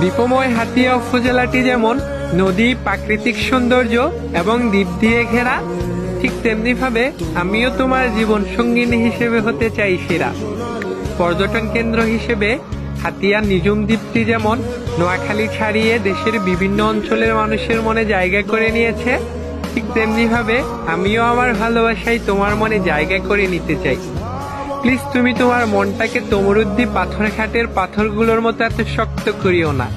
দ্বীপময় হাতিয়া উপজেলাটি যেমন নদী, প্রাকৃতিক সৌন্দর্য এবং দ্বীপ দিয়ে ঘেরা, ঠিক তেমনি ভাবে আমিও তোমার জীবন সঙ্গিনী হিসেবে হতে চাই সেরা। পর্যটন কেন্দ্র হিসেবে হাতিয়া নিজুম দ্বীপটি যেমন নোয়াখালী ছাড়িয়ে দেশের বিভিন্ন অঞ্চলের মানুষের মনে জায়গা করে নিয়েছে, ঠিক তেমনিভাবে আমিও আমার ভালোবাসায় তোমার মনে জায়গা করে নিতে চাই। প্লিজ তুমি তোমার মনটাকে তমরুদ্দি পাথর ঘাটের পাথরগুলোর মতো এত শক্ত করিও না।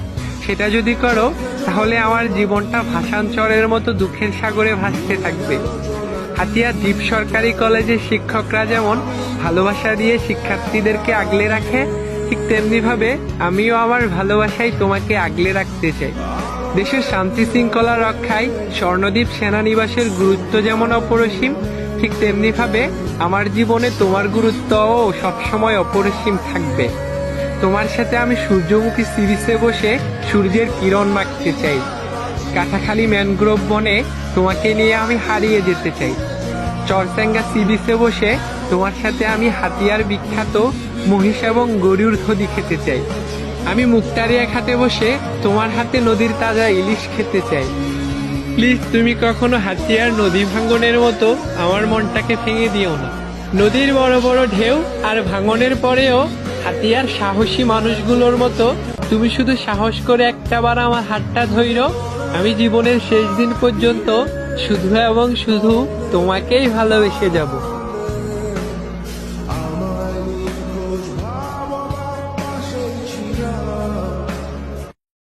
সেটা যদি করো, তাহলে আমার জীবনটা ভাষাঞ্চরের মতো দুঃখের সাগরে ভাসতে থাকবে। হাতিয়া দ্বীপ সরকারি কলেজের শিক্ষকরা যেমন ভালোবাসা দিয়ে শিক্ষার্থীদেরকে আগলে রাখে, ঠিক তেমনিভাবে আমিও আমার ভালোবাসায় তোমাকে আগলে রাখতে চাই। দেশের শান্তি শৃঙ্খলা রক্ষায় স্বর্ণদ্বীপ সেনানিবাসের গুরুত্ব যেমন অপরিসীম ঠিক তেমনি ভাবে আমার জীবনে তোমার গুরুত্বও সবসময় অপরিসীম থাকবে। তোমার সাথে আমি সূর্যমুখী সিরিজে বসে সূর্যের কিরণ মাখতে চাই। কাঁঠাখালী ম্যানগ্রোভ বনে তোমাকে নিয়ে আমি হারিয়ে যেতে চাই। চরচাঙ্গা সি বিচে বসে তোমার সাথে আমি হাতিয়ার বিখ্যাত মহিষ এবং গরুর ধদি খেতে চাই। আমি মুক্তারিয়া খাতে বসে তোমার হাতে নদীর তাজা ইলিশ খেতে চাই। প্লিজ তুমি কখনো হাতিয়ার নদী ভাঙ্গনের মতো আমার মনটাকে ভেঙে দিও না। নদীর বড় বড় ঢেউ আর ভাঙনের পরেও হাতিয়ার সাহসী মানুষগুলোর মতো তুমি শুধু সাহস করে একটাবার আমার হাতটা ধৈর আমি জীবনের শেষ দিন পর্যন্ত শুধু এবং শুধু তোমাকেই ভালোবেসে যাব।